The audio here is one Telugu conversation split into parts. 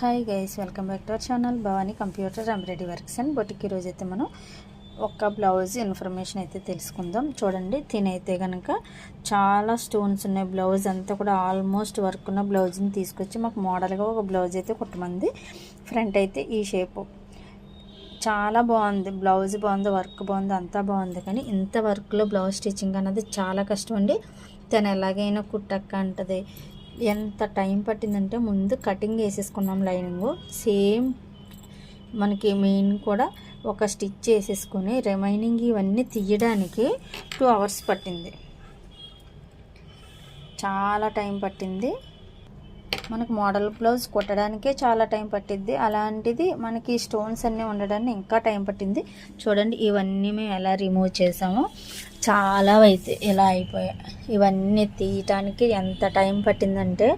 Hi guys welcome back to our channel Bhavani computer embroidery works and boutique ఈరోజు అయితే మనం ఒక్క బ్లౌజ్ ఇన్ఫర్మేషన్ అయితే తెలుసుకుందాం. చూడండి తినైతే కనుక చాలా స్టోన్స్ ఉన్నాయి. బ్లౌజ్ అంతా కూడా ఆల్మోస్ట్ వర్క్ ఉన్న బ్లౌజ్ని తీసుకొచ్చి మాకు మోడల్గా ఒక బ్లౌజ్ అయితే కుట్టమంది. ఫ్రంట్ అయితే ఈ షేపు చాలా బాగుంది. బ్లౌజ్ బాగుంది వర్క్ బాగుంది అంతా బాగుంది. కానీ ఇంత వర్క్లో బ్లౌజ్ స్టిచ్చింగ్ అన్నది చాలా కష్టం అండి. తను ఎలాగైనా కుట్టక్క అంటది. ఎంత టైం పట్టిందంటే ముందు కటింగ్ వేసేసుకున్నాం లైనింగ్. సేమ్ మనకి మెయిన్ కూడా ఒక స్టిచ్ వేసేసుకొని రిమైనింగ్ ఇవన్నీ తీయడానికి టూ అవర్స్ పట్టింది. చాలా టైం పట్టింది. మనకు మోడల్ బ్లౌజ్ కుట్టడానికే చాలా టైం పట్టింది అలాంటిది మనకి స్టోన్స్ అన్నీ ఉండడానికి ఇంకా టైం పట్టింది. చూడండి ఇవన్నీ మేము ఎలా రిమూవ్ చేసామో. చాలా అయితే ఇలా అయిపోయాయి ఇవన్నీ తీయటానికి ఎంత టైం పట్టిందంటే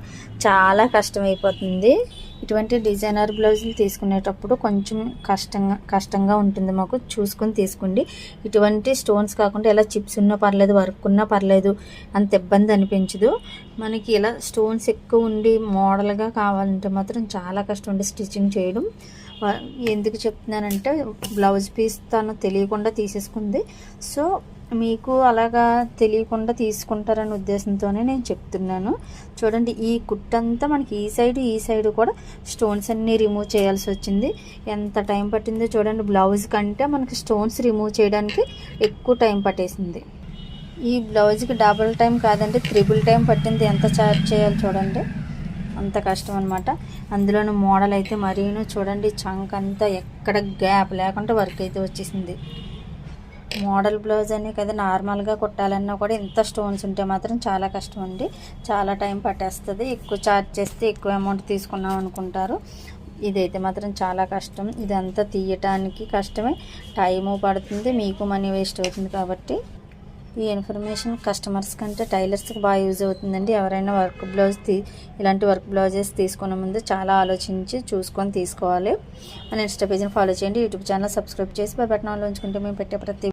చాలా కష్టమైపోతుంది. ఇటువంటి డిజైనర్ బ్లౌజులు తీసుకునేటప్పుడు కొంచెం కష్టంగా కష్టంగా ఉంటుంది మాకు. చూసుకొని తీసుకోండి. ఇటువంటి స్టోన్స్ కాకుండా ఇలా చిప్స్ ఉన్నా పర్లేదు వర్క్ ఉన్నా పర్లేదు అంత ఇబ్బంది అనిపించదు. మనకి ఇలా స్టోన్స్ ఎక్కువ ఉండి మోడల్గా కావాలంటే మాత్రం చాలా కష్టం ఉండి స్టిచ్చింగ్ చేయడం. ఎందుకు చెప్తున్నానంటే బ్లౌజ్ పీస్ తను తెలియకుండా తీసేసుకుంది. సో మీకు అలాగా తెలియకుండా తీసుకుంటారనే ఉద్దేశంతోనే నేను చెప్తున్నాను. చూడండి ఈ కుట్టంతా మనకి ఈ సైడ్ ఈ సైడ్ కూడా స్టోన్స్ అన్నీ రిమూవ్ చేయాల్సి వచ్చింది. ఎంత టైం పట్టిందో చూడండి బ్లౌజ్ కంటే మనకి స్టోన్స్ రిమూవ్ చేయడానికి ఎక్కువ టైం పట్టేసింది. ఈ బ్లౌజ్కి డబుల్ టైం కాదంటే త్రిబుల్ టైం పట్టింది. ఎంత చార్జ్ చేయాలి చూడండి. అంత కష్టం అనమాట అందులోనూ మోడల్ అయితే మరీను చూడండి చంక్ అంతా ఎక్కడ గ్యాప్ లేకుండా వర్క్ అయితే వచ్చేసింది. మోడల్ బ్లౌజ్ అనే కదా నార్మల్గా కుట్టాలన్నా కూడా ఇంత స్టోన్స్ ఉంటే మాత్రం చాలా కష్టం అండి చాలా టైం పట్టేస్తుంది. ఎక్కువ ఛార్జ్ చేస్తే ఎక్కువ అమౌంట్ తీసుకున్నాం అనుకుంటారు. ఇదైతే మాత్రం చాలా కష్టం. ఇదంతా తీయటానికి కష్టమే. టైము పడుతుంది. మీకు మనీ వేస్ట్ అవుతుంది కాబట్టి ఈ ఇన్ఫర్మేషన్ కస్టమర్స్ కంటే టైలర్స్కి బాగా యూజ్ అవుతుందండి. ఎవరైనా వర్క్ బ్లౌజ్ తీ ఇలాంటి వర్క్ బ్లౌజెస్ తీసుకునే ముందు చాలా ఆలోచించి చూసుకొని తీసుకోవాలి. మన ఇన్స్టా పేజ్ని ఫాలో చేయండి. యూట్యూబ్ ఛానల్ సబ్స్క్రైబ్ చేసి బటన్ ఆన్లో ఉంచుకుంటే మేము పెట్టే ప్రతి